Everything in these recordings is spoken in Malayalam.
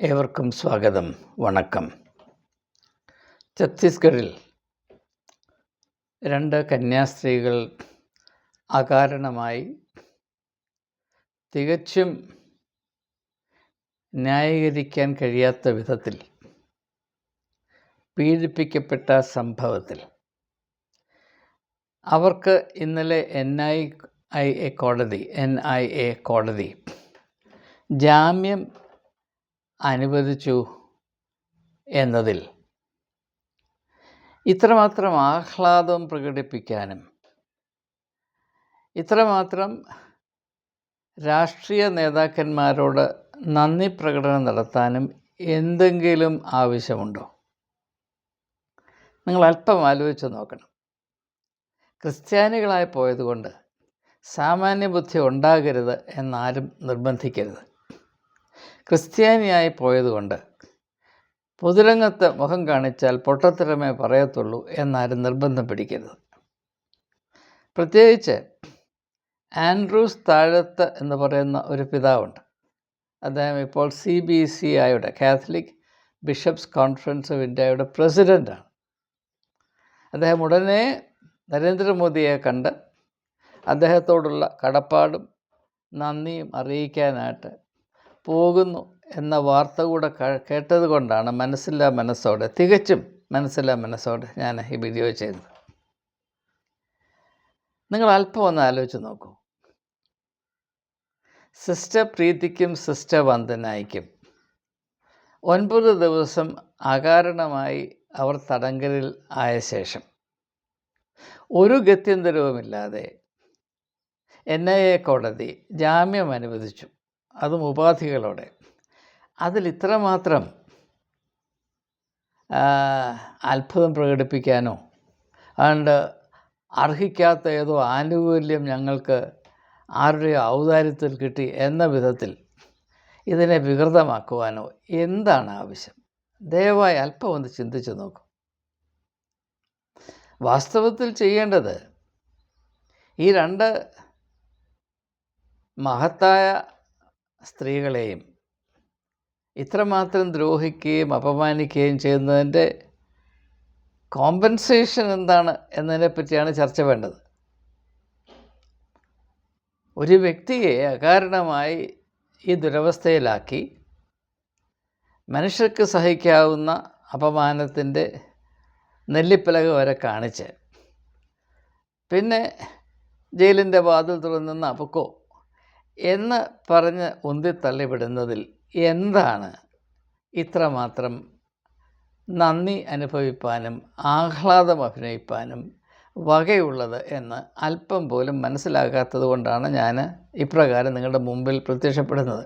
ഏവർക്കും സ്വാഗതം. വണക്കം. ഛത്തീസ്ഗഡിൽ രണ്ട് കന്യാസ്ത്രീകൾ അകാരണമായി തികച്ചും ന്യായീകരിക്കാൻ കഴിയാത്ത വിധത്തിൽ പീഡിപ്പിക്കപ്പെട്ട സംഭവത്തിൽ. അവർക്ക് ഇന്നലെ എൻ ഐ ഐ എ കോടതി എൻ ഐ എ കോടതി ജാമ്യം അനുവദിച്ചു എന്നതിൽ. ഇത്രമാത്രം ആഹ്ലാദം പ്രകടിപ്പിക്കാനും ഇത്രമാത്രം രാഷ്ട്രീയ നേതാക്കന്മാരോട് നന്ദി പ്രകടനം നടത്താനും എന്തെങ്കിലും ആവശ്യമുണ്ടോ? നിങ്ങൾ അല്പം ആലോചിച്ച് നോക്കണം. ക്രിസ്ത്യാനികളായി പോയതുകൊണ്ട് സാമാന്യ ബുദ്ധി ഉണ്ടാകരുത് എന്നാരും നിർബന്ധിക്കരുത്. ക്രിസ്ത്യാനിയായി പോയതുകൊണ്ട് പൊതുരംഗത്ത് മുഖം കാണിച്ചാൽ പൊട്ടത്തരമേ പറയത്തുള്ളൂ എന്നാരും നിർബന്ധം പിടിക്കരുത്. പ്രത്യേകിച്ച് ആൻഡ്രൂസ് താഴത്ത് എന്ന് പറയുന്ന ഒരു പിതാവുണ്ട്. അദ്ദേഹം ഇപ്പോൾ സി ബി സി ഐയുടെ കാത്തലിക് ബിഷപ്സ് കോൺഫറൻസ് ഓഫ് ഇന്ത്യയുടെ പ്രസിഡന്റാണ് അദ്ദേഹം ഉടനെ നരേന്ദ്രമോദിയെ കണ്ട് അദ്ദേഹത്തോടുള്ള കടപ്പാടും നന്ദിയും അറിയിക്കാനായിട്ട് പോകുന്നു എന്ന വാർത്ത കൂടെ കേട്ടത് കൊണ്ടാണ് മനസ്സില്ലാ മനസ്സോടെ തികച്ചും മനസ്സില്ലാ മനസ്സോടെ ഞാൻ ഈ വീഡിയോ ചെയ്തത്. നിങ്ങൾ അല്പം ഒന്ന് ആലോചിച്ച് നോക്കൂ. സിസ്റ്റർ പ്രീതിക്കും സിസ്റ്റർ വന്ദനായിക്കും ഒൻപത് ദിവസം അകാരണമായി അവർ തടങ്കലിൽ ആയ ശേഷം ഒരു ഗത്യന്തരവുമില്ലാതെ എൻ ഐ എ കോടതി ജാമ്യം അനുവദിച്ചു. അതും ഉപാധികളോടെ. അതിൽ ഇത്രമാത്രം അത്ഭുതം പ്രകടിപ്പിക്കാനോ അതുകൊണ്ട് അർഹിക്കാത്ത ഏതോ ആനുകൂല്യം ഞങ്ങൾക്ക് ആരുടെയോ ഔദാര്യത്തിൽ കിട്ടി എന്ന വിധത്തിൽ ഇതിനെ വികൃതമാക്കുവാനോ എന്താണ് ആവശ്യം? ദയവായി അല്പം ഒന്ന് ചിന്തിച്ചു നോക്കൂ. വാസ്തവത്തിൽ ചെയ്യേണ്ടത് ഈ രണ്ട് മഹത്തായ സ്ത്രീകളെയും ഇത്രമാത്രം ദ്രോഹിക്കുകയും അപമാനിക്കുകയും ചെയ്യുന്നതിന്റെ കോമ്പൻസേഷൻ എന്താണ് എന്നതിനെ പറ്റിയാണ് ചർച്ച വേണ്ടത്. ഒരു വ്യക്തിയെ അകാരണമായി ഈ ദുരവസ്ഥയിലാക്കി മനുഷ്യർക്ക് സഹിക്കാവുന്ന അപമാനത്തിന്റെ നെല്ലിപ്പലക വരെ കാണിച്ച് പിന്നെ ജയിലിന്റെ വാതിൽ തുറന്നുന്ന അപ്പൊക്കോ എന്ന് പറഞ്ഞ് ഉന്തിത്തള്ളിവിടുന്നതിൽ എന്താണ് ഇത്രമാത്രം നന്ദി അനുഭവിപ്പാനും ആഹ്ലാദം അഭിനയിപ്പാനും വകയുള്ളത് എന്ന് അല്പം പോലും മനസ്സിലാകാത്തത് കൊണ്ടാണ് ഞാൻ ഇപ്രകാരം നിങ്ങളുടെ മുമ്പിൽ പ്രത്യക്ഷപ്പെടുന്നത്.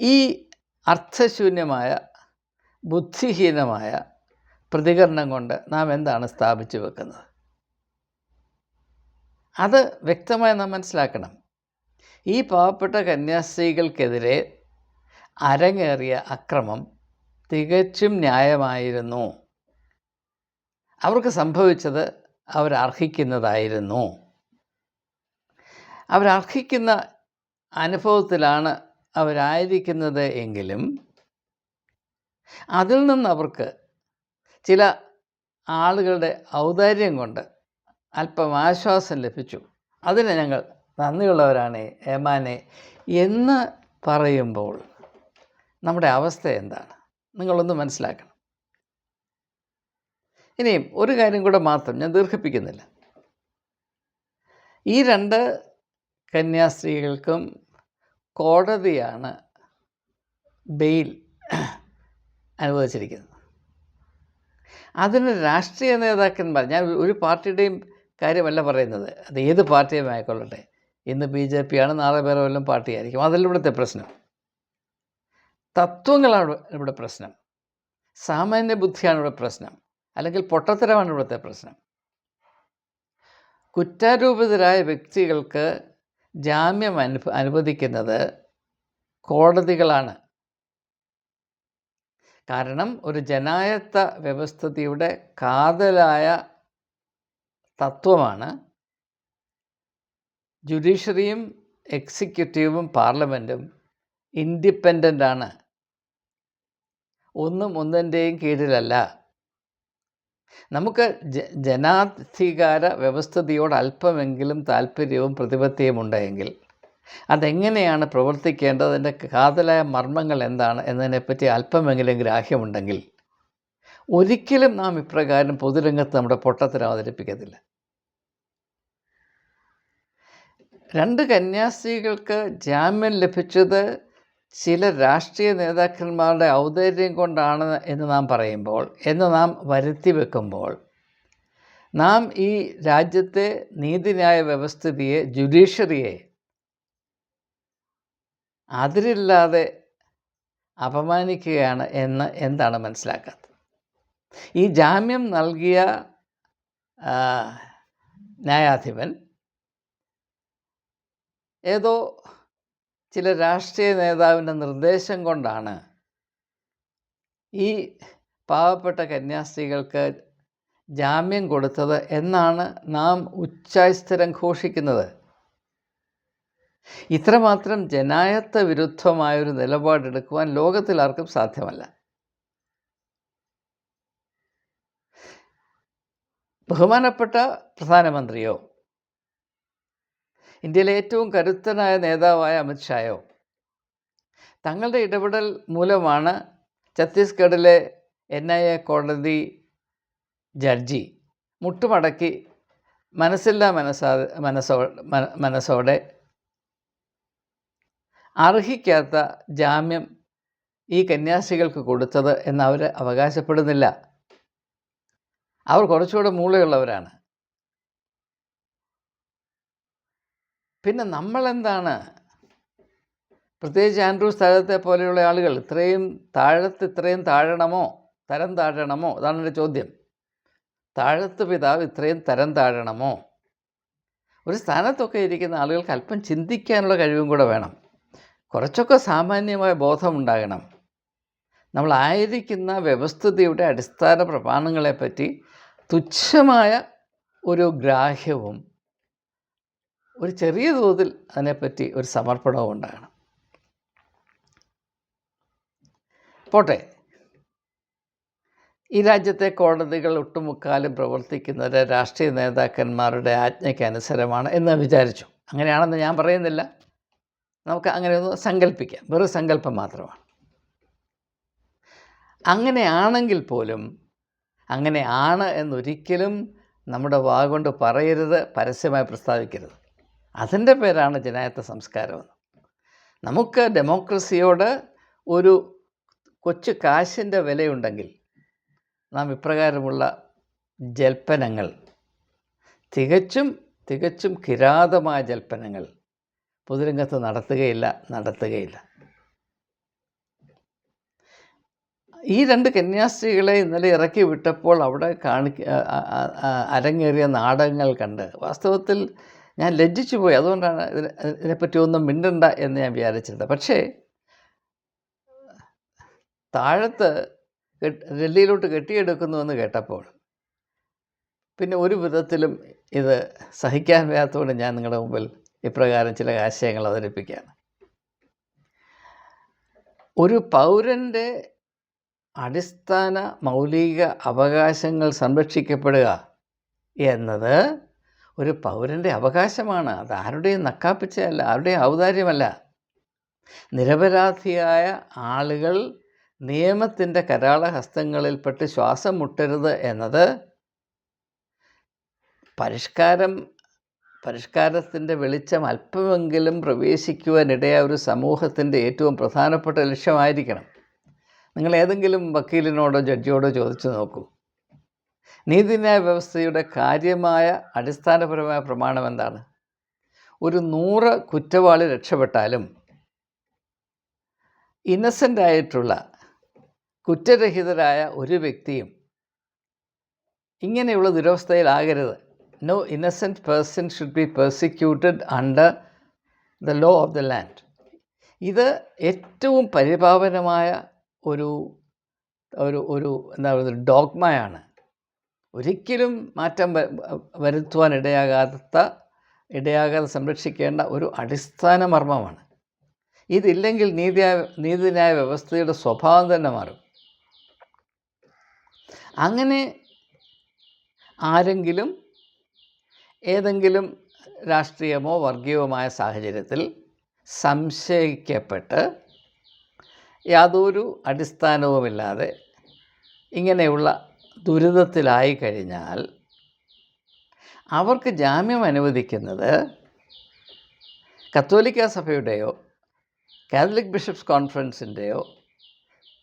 ഈ അർത്ഥശൂന്യമായ ബുദ്ധിഹീനമായ പ്രതികരണം കൊണ്ട് നാം എന്താണ് സ്ഥാപിച്ചു വെക്കുന്നത്? അത് വ്യക്തമായി നാം മനസ്സിലാക്കണം. ഈ പാവപ്പെട്ട കന്യാസ്ത്രീകൾക്കെതിരെ അരങ്ങേറിയ അക്രമം തികച്ചും ന്യായമായിരുന്നു. അവർക്ക് സംഭവിച്ചത് അവരർഹിക്കുന്നതായിരുന്നു. അവരർഹിക്കുന്ന അനുഭവത്തിലാണ് അവരായിരിക്കുന്നത് എങ്കിലും അതിൽ നിന്ന് അവർക്ക് ചില ആളുകളുടെ ഔദാര്യം കൊണ്ട് അല്പം ആശ്വാസം ലഭിച്ചു. അതിന് ഞങ്ങൾ നന്ദിയുള്ളവരാണ് ഏമാനെ എന്ന് പറയുമ്പോൾ നമ്മുടെ അവസ്ഥ എന്താണ്? നിങ്ങളൊന്ന് മനസ്സിലാക്കണം. ഇനിയും ഒരു കാര്യം കൂടെ മാത്രം ഞാൻ ദീർഘിപ്പിക്കുന്നില്ല. ഈ രണ്ട് കന്യാസ്ത്രീകൾക്കും കോടതിയാണ് ബെയിൽ അനുവദിച്ചിരിക്കുന്നത്. അതിന് രാഷ്ട്രീയ നേതാക്കന്മാർ ഞാൻ ഒരു പാർട്ടിയുടെയും കാര്യമല്ല പറയുന്നത്. അത് ഏത് പാർട്ടിയും ആയിക്കൊള്ളട്ടെ. ഇന്ന് ബി ജെ പി ആണ് നാളെ വേറെ വല്ലതും പാർട്ടിയായിരിക്കും. അതല്ല ഇവിടുത്തെ പ്രശ്നം. തത്വങ്ങളാണ് ഇവിടെ പ്രശ്നം. സാമാന്യ ബുദ്ധിയാണ് ഇവിടെ പ്രശ്നം. അല്ലെങ്കിൽ പൊട്ടത്തരമാണ് ഇവിടുത്തെ പ്രശ്നം. കുറ്റാരൂപിതരായ വ്യക്തികൾക്ക് ജാമ്യം അനു അനുവദിക്കുന്നത് കോടതികളാണ്. കാരണം ഒരു ജനായത്ത വ്യവസ്ഥിതിയുടെ കാതലായ തത്വമാണ്. ജുഡീഷ്യറിയും എക്സിക്യൂട്ടീവും പാർലമെന്റും ആണ് ഒന്നും ഒന്നിന്റെയും കീഴിലല്ല. നമുക്ക് ജ ജനാധികാര വ്യവസ്ഥതയോട് അല്പമെങ്കിലും താല്പര്യവും പ്രതിപത്തിയും ഉണ്ടെങ്കിൽ അതെങ്ങനെയാണ് പ്രവർത്തിക്കേണ്ടത്? അതിന്റെ കാതലായ മർമ്മങ്ങൾ എന്താണ്? എന്നതിനെപ്പറ്റി അല്പമെങ്കിലും ഗ്രാഹ്യമുണ്ടെങ്കിൽ ഒരിക്കലും നാം ഇപ്രകാരം പൊതുരംഗത്ത് നമ്മുടെ പൊട്ടത്തിൽ അവതരിപ്പിക്കത്തില്ല. രണ്ട് കന്യാസ്ത്രീകൾക്ക് ജാമ്യം ലഭിച്ചത് ചില രാഷ്ട്രീയ നേതാക്കന്മാരുടെ ഔദാര്യം കൊണ്ടാണ് എന്ന് നാം പറയുമ്പോൾ എന്ന് നാം വരുത്തി വെക്കുമ്പോൾ നാം ഈ രാജ്യത്തെ നീതിന്യായ വ്യവസ്ഥിതിയെ ജുഡീഷ്യറിയെ അതിരില്ലാതെ അപമാനിക്കുകയാണ് എന്ന് എന്താണ് മനസ്സിലാക്കാത്തത്? ഈ ജാമ്യം നൽകിയ ന്യായാധിപൻ ഏതോ ചില രാഷ്ട്രീയ നേതാവിന്റെ നിർദ്ദേശം കൊണ്ടാണ് ഈ പാവപ്പെട്ട കന്യാസ്ത്രീകൾക്ക് ജാമ്യം കൊടുത്തത് എന്നാണ് നാം ഉച്ചാസ്ഥിരം ഘോഷിക്കുന്നത്. ഇത്രമാത്രം ജനായത്ത വിരുദ്ധമായൊരു നിലപാടെടുക്കുവാൻ ലോകത്തിൽ ആർക്കും സാധ്യമല്ല. ബഹുമാനപ്പെട്ട പ്രധാനമന്ത്രിയോ ഇന്ത്യയിലെ ഏറ്റവും കരുത്തനായ നേതാവായ അമിത്ഷായോ തങ്ങളുടെ ഇടപെടൽ മൂലമാണ് ഛത്തീസ്ഗഡിലെ എൻ ഐ എ കോടതി ജഡ്ജി മുട്ടുമടക്കി മനസ്സില്ലാ മനസ്സാ മനസ്സോ മനസ്സോടെ അർഹിക്കാത്ത ജാമ്യം ഈ കന്യാസ്ത്രീകൾക്ക് കൊടുത്തത് എന്ന് അവർ അവകാശപ്പെടുന്നില്ല. അവർ കുറച്ചുകൂടെ മൂളയുള്ളവരാണ്. പിന്നെ നമ്മളെന്താണ്? പ്രത്യേകിച്ച് ആൻഡ്രൂ സ്ഥലത്തെ പോലെയുള്ള ആളുകൾ ഇത്രയും താഴത്ത് ഇത്രയും താഴണമോ? തരം താഴണമോ? അതാണ് എന്റെ ചോദ്യം. താഴത്ത് പിതാവ് ഇത്രയും തരം താഴണമോ? ഒരു സ്ഥാനത്തൊക്കെ ഇരിക്കുന്ന ആളുകൾക്ക് അല്പം ചിന്തിക്കാനുള്ള കഴിവും കൂടെ വേണം. കുറച്ചൊക്കെ സാമാന്യമായ ബോധമുണ്ടാകണം. നമ്മളായിരിക്കുന്ന വ്യവസ്ഥിതിയുടെ അടിസ്ഥാന പ്രമാണങ്ങളെപ്പറ്റി തുച്ഛമായ ഒരു ഗ്രാഹ്യവും ഒരു ചെറിയ തോതിൽ അതിനെപ്പറ്റി ഒരു സമർപ്പണവും ഉണ്ടാകണം. പോട്ടെ. ഈ രാജ്യത്തെ കോടതികൾ ഒട്ടുമുക്കാലും പ്രവർത്തിക്കുന്നത് രാഷ്ട്രീയ നേതാക്കന്മാരുടെ ആജ്ഞയ്ക്കനുസരമാണ് എന്ന് വിചാരിച്ചു. അങ്ങനെയാണെന്ന് ഞാൻ പറയുന്നില്ല. നമുക്ക് അങ്ങനെ ഒന്ന് സങ്കല്പിക്കാം വെറും സങ്കല്പം മാത്രമാണ്. അങ്ങനെയാണെങ്കിൽ പോലും അങ്ങനെ ആണ് എന്നൊരിക്കലും നമ്മുടെ വാഗൊണ്ട് പറയരുത് പരസ്യമായി പ്രസ്താവിക്കരുത്. അതിന്റെ പേരാണ് ജനായത്ത സംസ്കാരമെന്ന് നമുക്ക് ഡെമോക്രസിയോട് ഒരു കൊച്ചു കാശിന്റെ വിലയുണ്ടെങ്കിൽ നാം ഇപ്രകാരമുള്ള ജൽപ്പനങ്ങൾ തികച്ചും തികച്ചും കിരാതമായ ജൽപ്പനങ്ങൾ പൊതുരംഗത്ത് നടത്തുകയില്ല നടത്തുകയില്ല. ഈ രണ്ട് കന്യാസ്ത്രീകളെ ഇന്നലെ ഇറക്കി വിട്ടപ്പോൾ അവിടെ കാണി അരങ്ങേറിയ നാടകങ്ങൾ കണ്ട്. വാസ്തവത്തിൽ ഞാൻ ലജ്ജിച്ചു പോയി. അതുകൊണ്ടാണ് ഇതിനെ ഇതിനെപ്പറ്റി ഒന്നും മിണ്ടണ്ട എന്ന് ഞാൻ വിചാരിച്ചിരുന്നത്. പക്ഷേ താഴത്ത് ഡൽഹിയിലോട്ട് കെട്ടിയെടുക്കുന്നുവെന്ന് കേട്ടപ്പോൾ പിന്നെ ഒരു വിധത്തിലും ഇത് സഹിക്കാൻ വയ്യാത്തതുകൊണ്ട് ഞാൻ നിങ്ങളുടെ മുമ്പിൽ ഇപ്രകാരം ചില ആശയങ്ങൾ അവതരിപ്പിക്കുകയാണ്. ഒരു പൗരന്റെ അടിസ്ഥാന മൗലിക അവകാശങ്ങൾ സംരക്ഷിക്കപ്പെടുക എന്നത് ഒരു പൗരന്റെ അവകാശമാണ്. അത് ആരുടെയും നക്കാപ്പിച്ചയല്ല ആരുടെയും ഔദാര്യമല്ല. നിരപരാധിയായ ആളുകൾ നിയമത്തിന്റെ കരാളഹസ്തങ്ങളിൽപ്പെട്ട് ശ്വാസം മുട്ടരുത് എന്നത് പരിഷ്കാരം പരിഷ്കാരത്തിന്റെ വെളിച്ചം അല്പമെങ്കിലും പ്രവേശിക്കുവാനിടയായ ഒരു സമൂഹത്തിന്റെ ഏറ്റവും പ്രധാനപ്പെട്ട ലക്ഷ്യമായിരിക്കണം. നിങ്ങൾ ഏതെങ്കിലും വക്കീലിനോടോ ജഡ്ജിയോടോ ചോദിച്ചു നോക്കൂ. നീതിന്യായ വ്യവസ്ഥയുടെ കാര്യമായ അടിസ്ഥാനപരമായ പ്രമാണം എന്താണ്? ഒരു നൂറ് കുറ്റവാളി രക്ഷപ്പെട്ടാലും ഇന്നസെന്റ് ആയിട്ടുള്ള കുറ്റരഹിതരായ ഒരു വ്യക്തിയും ഇങ്ങനെയുള്ള ദുരവസ്ഥയിലാകരുത് no innocent person should be persecuted under the law of the land ഇത് ഏറ്റവും പരിപാവനമായ ഒരു ഒരു ഒരു എന്താ പറയുക ഡോഗ്മയാണ്. ഒരിക്കലും മാറ്റം വരുത്തുവാൻ ഇടയാകാത്ത ഇടയാകാതെ സംരക്ഷിക്കേണ്ട ഒരു അടിസ്ഥാന മർമ്മമാണ്. ഇതില്ലെങ്കിൽ നീതിയായ നീതിന്യായ വ്യവസ്ഥയുടെ സ്വഭാവം തന്നെ മാറും. അങ്ങനെ ആരെങ്കിലും ഏതെങ്കിലും രാഷ്ട്രീയമോ വർഗീയവുമായ സാഹചര്യത്തിൽ സംശയിക്കപ്പെട്ട് യാതൊരു അടിസ്ഥാനവുമില്ലാതെ ഇങ്ങനെയുള്ള ദുരിതത്തിലായി കഴിഞ്ഞാൽ അവർക്ക് ജാമ്യം അനുവദിക്കുന്നത് കത്തോലിക്ക സഭയുടെയോ കാത്തലിക് ബിഷപ്സ് കോൺഫറൻസിന്റെയോ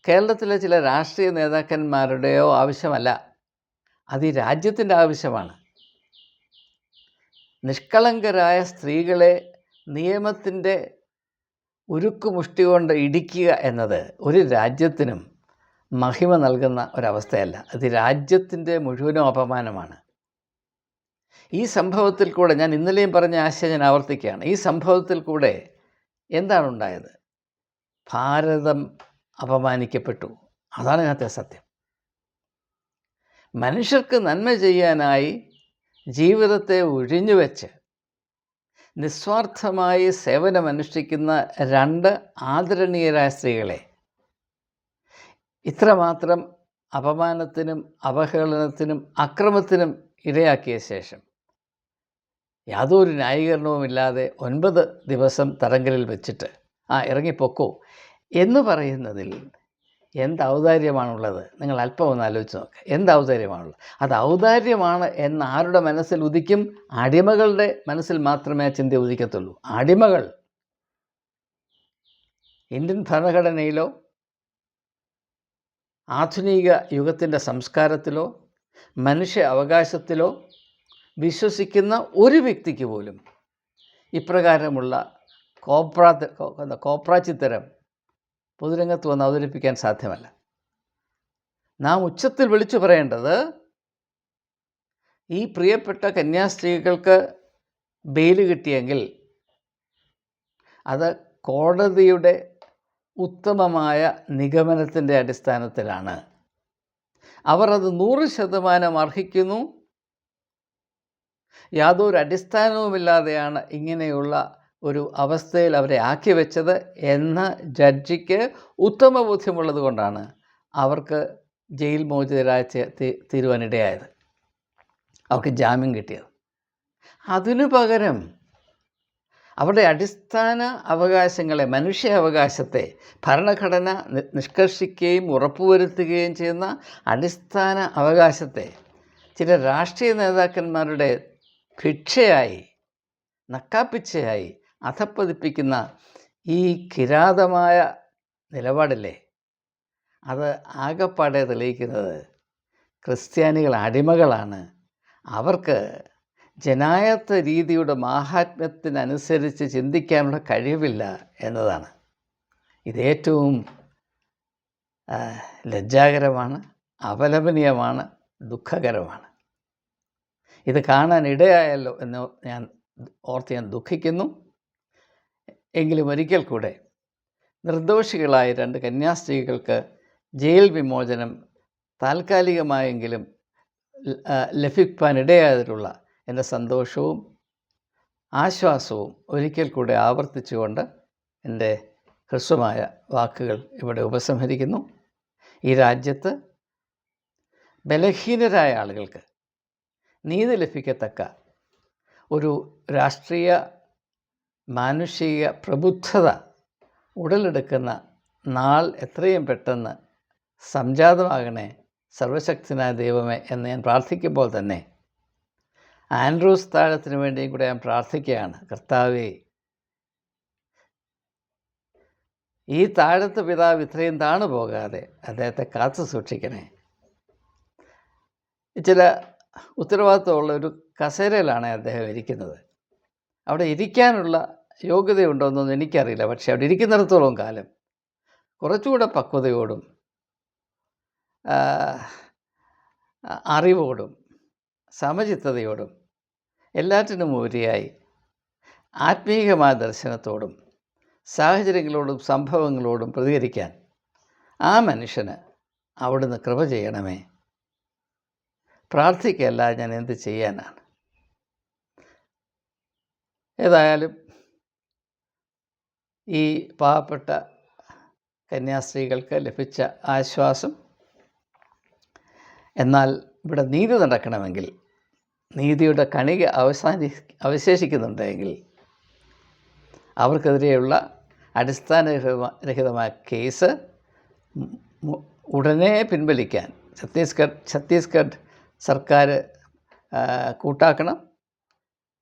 കേരളത്തിലെ ചില രാഷ്ട്രീയ നേതാക്കന്മാരുടെയോ ആവശ്യമല്ല. അത് ഈ രാജ്യത്തിന്റെ ആവശ്യമാണ്. നിഷ്കളങ്കരായ സ്ത്രീകളെ നിയമത്തിന്റെ ഉരുക്കുമുഷ്ടി കൊണ്ട് ഇടിക്കുക എന്നത് ഒരു രാജ്യത്തിനും മഹിമ നൽകുന്ന ഒരവസ്ഥയല്ല. അത് രാജ്യത്തിന്റെ മുഴുവനും അപമാനമാണ്. ഈ സംഭവത്തിൽ കൂടെ ഞാൻ ഇന്നലെയും പറഞ്ഞ ആശയം ഞാൻ ആവർത്തിക്കുകയാണ്. ഈ സംഭവത്തിൽ കൂടെ എന്താണ് ഉണ്ടായത്? ഭാരതം അപമാനിക്കപ്പെട്ടു. അതാണ് ഇതിനകത്തെ സത്യം. മനുഷ്യർക്ക് നന്മ ചെയ്യാനായി ജീവിതത്തെ ഒഴിഞ്ഞു വെച്ച് നിസ്വാർത്ഥമായി സേവനമനുഷ്ഠിക്കുന്ന രണ്ട് ആദരണീയരായ സ്ത്രീകളെ. ഇത്രമാത്രം അപമാനത്തിനും അവഹേളനത്തിനും അക്രമത്തിനും ഇരയാക്കിയ ശേഷം യാതൊരു ന്യായീകരണവുമില്ലാതെ ഒൻപത് ദിവസം തടങ്കലിൽ വെച്ചിട്ട് ആ ഇറങ്ങിപ്പൊക്കോ എന്ന് പറയുന്നതിൽ എന്ത് ഔദാര്യമാണുള്ളത് നിങ്ങൾ അല്പം ഒന്ന് ആലോചിച്ച് നോക്കുക എന്ത് ഔദാര്യമാണുള്ളത് അത് ഔദാര്യമാണ് എന്ന് ആരുടെ മനസ്സിൽ ഉദിക്കും? അടിമകളുടെ മനസ്സിൽ മാത്രമേ ആ ചിന്ത ഉദിക്കത്തുള്ളൂ. അടിമകൾ. ഇന്ത്യൻ ഭരണഘടനയിലോ ആധുനിക യുഗത്തിന്റെ സംസ്കാരത്തിലോ മനുഷ്യ അവകാശത്തിലോ വിശ്വസിക്കുന്ന ഒരു വ്യക്തിക്ക് പോലും ഇപ്രകാരമുള്ള കോപ്രാ കോപ്രാച്ചിത്തരം പൊതുരംഗത്ത് വന്ന് അവതരിപ്പിക്കാൻ സാധ്യമല്ല. നാം ഉച്ചത്തിൽ വിളിച്ചു പറയേണ്ടത് ഈ പ്രിയപ്പെട്ട കന്യാസ്ത്രീകൾക്ക് ബെയിൽ കിട്ടിയെങ്കിൽ അത് കോടതിയുടെ ഉത്തമമായ നിഗമനത്തിന്റെ അടിസ്ഥാനത്തിലാണ്. അവർ അത് നൂറ് ശതമാനം അർഹിക്കുന്നു. യാതൊരു അടിസ്ഥാനവുമില്ലാതെയാണ് ഇങ്ങനെയുള്ള ഒരു അവസ്ഥയിൽ അവരെ ആക്കി വെച്ചത് എന്ന ജഡ്ജിക്ക് ഉത്തമ ബോധ്യമുള്ളത് കൊണ്ടാണ് അവർക്ക് ജയിൽ മോചിതരായ തീരുവാനിടയായത്. അവർക്ക് ജാമ്യം കിട്ടിയത്. അതിനു പകരം അവരുടെ അടിസ്ഥാന അവകാശങ്ങളെ മനുഷ്യ അവകാശത്തെ ഭരണഘടന നിഷ്കർഷിക്കുകയും ഉറപ്പുവരുത്തുകയും ചെയ്യുന്ന അടിസ്ഥാന അവകാശത്തെ ചില രാഷ്ട്രീയ നേതാക്കന്മാരുടെ ഭിക്ഷയായി നക്കാപ്പിച്ചയായി അധപ്പതിപ്പിക്കുന്ന ഈ കിരാതമായ നിലപാടില്ലേ? അത് ആകപ്പാടെ തെളിയിക്കുന്നത് ക്രിസ്ത്യാനികൾ അടിമകളാണ്. അവർക്ക് ജനായത്ത രീതിയുടെ മാഹാത്മ്യത്തിനനുസരിച്ച് ചിന്തിക്കാനുള്ള കഴിവില്ല എന്നതാണ്. ഇതേറ്റവും ലജ്ജാകരമാണ് അപലപനീയമാണ് ദുഃഖകരമാണ്. ഇത് കാണാൻ ഇടയായല്ലോ എന്ന് ഞാൻ ഓർത്ത് ഞാൻ ദുഃഖിക്കുന്നു. എങ്കിലും ഒരിക്കൽ കൂടെ നിർദോഷികളായ രണ്ട് കന്യാസ്ത്രീകൾക്ക് ജയിൽ വിമോചനം താൽക്കാലികമായെങ്കിലും ലഭിക്കാൻ ഇടയായതിലുള്ള എന്റെ സന്തോഷവും ആശ്വാസവും ഒരിക്കൽ കൂടെ ആവർത്തിച്ചുകൊണ്ട് എന്റെ ഹ്രസ്വമായ വാക്കുകൾ ഇവിടെ ഉപസംഹരിക്കുന്നു. ഈ രാജ്യത്ത് ബലഹീനരായ ആളുകൾക്ക് നീതി ലഭിക്കത്തക്ക ഒരു രാഷ്ട്രീയ മാനുഷിക പ്രബുദ്ധത ഉടലെടുക്കുന്ന നാൾ എത്രയും പെട്ടെന്ന് സംജാതമാകണേ സർവശക്തനായ ദൈവമേ എന്ന് ഞാൻ പ്രാർത്ഥിക്കുമ്പോൾ തന്നെ. ആൻഡ്രൂസ് താഴത്തിന് വേണ്ടിയും കൂടെ ഞാൻ പ്രാർത്ഥിക്കുകയാണ്. കർത്താവേ ഈ താഴത്ത് പിതാവ് ഇത്രയും താണു പോകാതെ അദ്ദേഹത്തെ കാത്തു സൂക്ഷിക്കണേ. ചില ഉത്തരവാദിത്വമുള്ള ഒരു കസേരയിലാണ് അദ്ദേഹം ഇരിക്കുന്നത്. അവിടെ ഇരിക്കാനുള്ള യോഗ്യതയുണ്ടോ എന്നൊന്നും എനിക്കറിയില്ല. പക്ഷേ അവിടെ ഇരിക്കുന്നിടത്തോളം കാലം കുറച്ചുകൂടെ പക്വതയോടും അറിവോടും സമചിത്തതയോടും എല്ലാറ്റിനും ഉപരിയായി ആത്മീയമായ ദർശനത്തോടും സാഹചര്യങ്ങളോടും സംഭവങ്ങളോടും പ്രതികരിക്കാൻ ആ മനുഷ്യന് അവിടുന്ന് കൃപ ചെയ്യണമേ. പ്രാർത്ഥിക്കല്ല ഞാൻ എന്ത് ചെയ്യാനാണ്. ഏതായാലും ഈ പാവപ്പെട്ട കന്യാസ്ത്രീകൾക്ക് ലഭിച്ച ആശ്വാസം. എന്നാൽ ഇവിടെ നീതി നടക്കണമെങ്കിൽ നീതിയുടെ കണിക അവസാനി അവശേഷിക്കുന്നുണ്ടെങ്കിൽ അവർക്കെതിരെയുള്ള അടിസ്ഥാനരഹിതമായ രഹിതമായ കേസ് ഉടനെ പിൻവലിക്കാൻ ഛത്തീസ്ഗഡ് ഛത്തീസ്ഗഡ് സർക്കാർ കൂട്ടാക്കണം.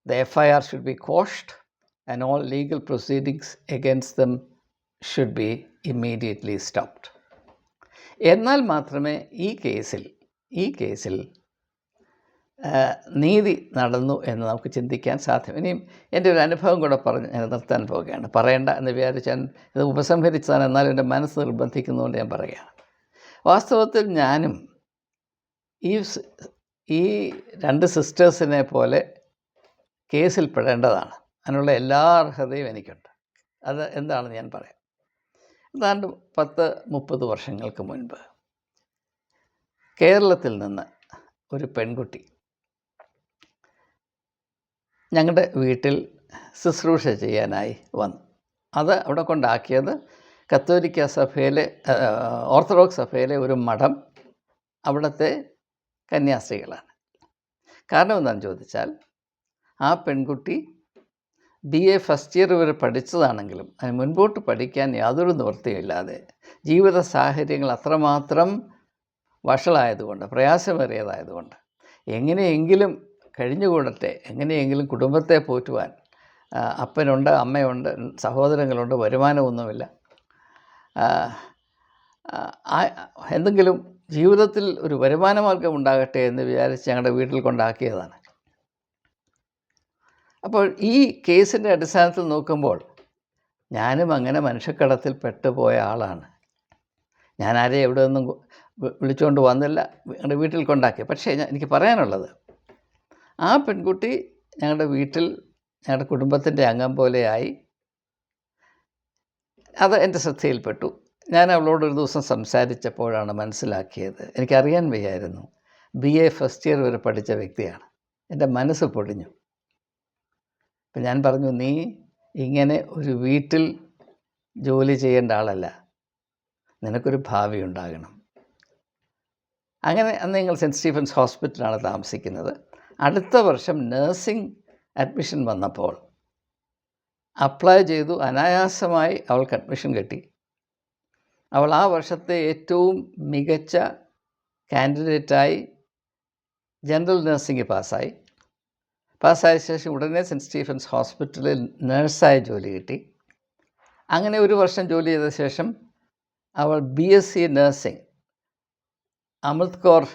The FIR should be quashed and all legal proceedings against them should be immediately stopped. എന്നാൽ മാത്രമേ ഈ കേസിൽ ഈ കേസിൽ നീതി നടന്നു എന്ന് നമുക്ക് ചിന്തിക്കാൻ സാധ്യം. ഇനിയും എന്റെ ഒരു അനുഭവം കൂടെ പറഞ്ഞ് ഞാൻ നിർത്താൻ പോവുകയാണ്. പറയേണ്ട എന്ന് വിചാരിച്ചാൽ ഇത് ഉപസംഹരിച്ചതാണ് എന്നാലും എന്റെ മനസ്സ് നിർബന്ധിക്കുന്നതുകൊണ്ട് ഞാൻ പറയുകയാണ്. വാസ്തവത്തിൽ ഞാനും ഈ ഈ രണ്ട് സിസ്റ്റേഴ്സിനെ പോലെ കേസിൽ പെടേണ്ടതാണ്. അതിനുള്ള എല്ലാ അർഹതയും എനിക്കുണ്ട്. അത് എന്താണെന്ന് ഞാൻ പറയാം. ഏതാണ്ട് പത്ത് മുപ്പത് വർഷങ്ങൾക്ക് മുൻപ് കേരളത്തിൽ നിന്ന് ഒരു പെൺകുട്ടി ഞങ്ങളുടെ വീട്ടിൽ ശുശ്രൂഷ ചെയ്യാനായി വന്നു. അത് അവിടെ കൊണ്ടാക്കിയത് കത്തോലിക്ക സഭയിലെ ഓർത്തഡോക്സ് സഭയിലെ ഒരു മഠം അവിടുത്തെ കന്യാസ്ത്രീകളാണ്. കാരണം എന്താണെന്ന് ചോദിച്ചാൽ ആ പെൺകുട്ടി ബി എ ഫസ്റ്റ് ഇയർ വരെ പഠിച്ചതാണെങ്കിലും അതിന് മുൻപോട്ട് പഠിക്കാൻ യാതൊരു നിവൃത്തിയില്ലാതെ ജീവിത സാഹചര്യങ്ങൾ അത്രമാത്രം വഷളായതുകൊണ്ട് പ്രയാസമേറിയതായതുകൊണ്ട് എങ്ങനെയെങ്കിലും കഴിഞ്ഞുകൂടട്ടെ എങ്ങനെയെങ്കിലും കുടുംബത്തെ പോറ്റുവാൻ അപ്പനുണ്ട് അമ്മയുണ്ട് സഹോദരങ്ങളുണ്ട് വരുമാനമൊന്നുമില്ല. എന്തെങ്കിലും ജീവിതത്തിൽ ഒരു വരുമാനമാർഗം ഉണ്ടാകട്ടെ എന്ന് വിചാരിച്ച് ഞങ്ങളുടെ വീട്ടിൽ കൊണ്ടാക്കിയതാണ്. അപ്പോൾ ഈ കേസിന്റെ അടിസ്ഥാനത്തിൽ നോക്കുമ്പോൾ ഞാനും അങ്ങനെ മനുഷ്യക്കടത്തിൽ പെട്ടുപോയ ആളാണ്. ഞാൻ ആരെയും എവിടെ നിന്നും വിളിച്ചുകൊണ്ട് വന്നില്ല ഞങ്ങളുടെ വീട്ടിൽ കൊണ്ടാക്കി പക്ഷേ ഞാൻ എനിക്ക് പറയാനുള്ളത് ആ പെൺകുട്ടി ഞങ്ങളുടെ വീട്ടിൽ ഞങ്ങളുടെ കുടുംബത്തിന്റെ അംഗം പോലെയായി അത് എന്റെ ശ്രദ്ധയിൽപ്പെട്ടു. ഞാൻ അവളോട് ഒരു ദിവസം സംസാരിച്ചപ്പോഴാണ് മനസ്സിലാക്കിയത്. എനിക്കറിയാൻ വയ്യായിരുന്നു. ബി എ ഫസ്റ്റ് ഇയർ വരെ പഠിച്ച വ്യക്തിയാണ്. എന്റെ മനസ്സ് പൊടിഞ്ഞു. അപ്പം ഞാൻ പറഞ്ഞു നീ ഇങ്ങനെ ഒരു വീട്ടിൽ ജോലി ചെയ്യേണ്ട ആളല്ല. നിനക്കൊരു ഭാവി ഉണ്ടാകണം. അങ്ങനെ അന്ന് നിങ്ങൾ സെന്റ് സ്റ്റീഫൻസ് ഹോസ്പിറ്റലാണ് താമസിക്കുന്നത്. അടുത്ത വർഷം നഴ്സിംഗ് അഡ്മിഷൻ വന്നപ്പോൾ അപ്ലൈ ചെയ്തു. അനായാസമായി അവൾക്ക് അഡ്മിഷൻ കിട്ടി. അവൾ ആ വർഷത്തെ ഏറ്റവും മികച്ച കാൻഡിഡേറ്റായി ജനറൽ നഴ്സിംഗ് പാസ്സായി. പാസ്സായ ശേഷം ഉടനെ സെന്റ് സ്റ്റീഫൻസ് ഹോസ്പിറ്റലിൽ നേഴ്സായ ജോലി കിട്ടി. അങ്ങനെ ഒരു വർഷം ജോലി ചെയ്ത ശേഷം അവൾ B S C nursing Amrit Kaur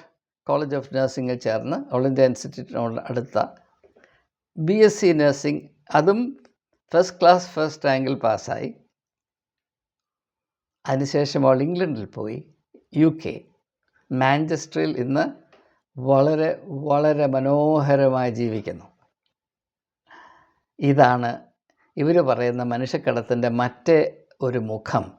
college of നഴ്സിംഗിൽ ചേർന്ന് ഓൾ ഇന്ത്യ ഇൻസ്റ്റിറ്റ്യൂട്ടിനോട് അടുത്ത ബി എസ് സി നഴ്സിംഗ്. അതും ഫസ്റ്റ് ക്ലാസ് ഫസ്റ്റ് റാങ്കിൽ പാസ്സായി. അതിനുശേഷം അവൾ ഇംഗ്ലണ്ടിൽ പോയി യു കെ. മാഞ്ചസ്റ്ററിൽ ഇന്ന് വളരെ വളരെ മനോഹരമായി ജീവിക്കുന്നു. ഇതാണ് ഇവർ പറയുന്ന മനുഷ്യക്കടത്തിന്റെ മറ്റേ ഒരു മുഖം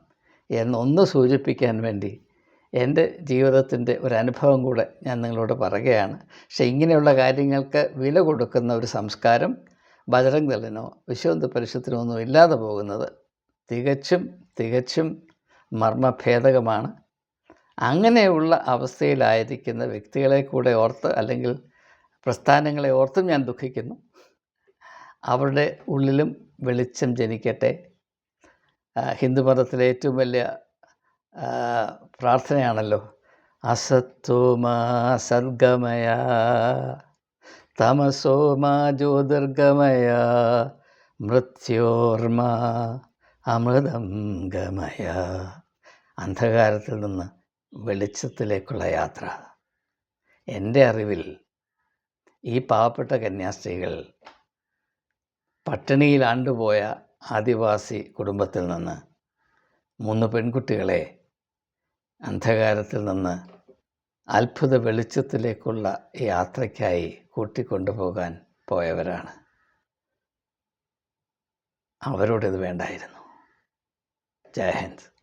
എന്നൊന്ന് സൂചിപ്പിക്കാൻ വേണ്ടി എന്റെ ജീവിതത്തിന്റെ ഒരു അനുഭവം കൂടെ ഞാൻ നിങ്ങളോട് പറയുകയാണ്. പക്ഷെ ഇങ്ങനെയുള്ള കാര്യങ്ങൾക്ക് വില കൊടുക്കുന്ന ഒരു സംസ്കാരം ബജറംഗ് ദളിനോ വിശ്വന്ത പരിഷത്തിനോ ഒന്നും ഇല്ലാതെ പോകുന്നത് തികച്ചും തികച്ചും മർമ്മഭേദകമാണ്. അങ്ങനെയുള്ള അവസ്ഥയിലായിരിക്കുന്ന വ്യക്തികളെ കൂടെ ഓർത്ത് അല്ലെങ്കിൽ പ്രസ്ഥാനങ്ങളെ ഓർത്തും ഞാൻ ദുഃഖിക്കുന്നു. അവരുടെ ഉള്ളിലും വെളിച്ചം ജനിക്കട്ടെ. ഹിന്ദു ഹിന്ദുമതത്തിലെ ഏറ്റവും വലിയ പ്രാർത്ഥനയാണല്ലോ. അസത്വമാ സദ്ഗമയ തമസോമാ ജ്യോതിർഗമയ മൃത്യോർമ അമൃതം ഗമയ. അന്ധകാരത്തിൽ നിന്ന് വെളിച്ചത്തിലേക്കുള്ള യാത്ര. എന്റെ അറിവിൽ ഈ പാവപ്പെട്ട കന്യാസ്ത്രീകൾ പട്ടിണിയിൽ ആണ്ടുപോയ ആദിവാസി കുടുംബത്തിൽ നിന്ന് മൂന്ന് പെൺകുട്ടികളെ അന്ധകാരത്തിൽ നിന്ന് അത്ഭുത വെളിച്ചത്തിലേക്കുള്ള യാത്രയ്ക്കായി കൂട്ടിക്കൊണ്ടുപോകാൻ പോയവരാണ്. അവരോടിത് വേണ്ടായിരുന്നു. ജയ് ഹിന്ദ്.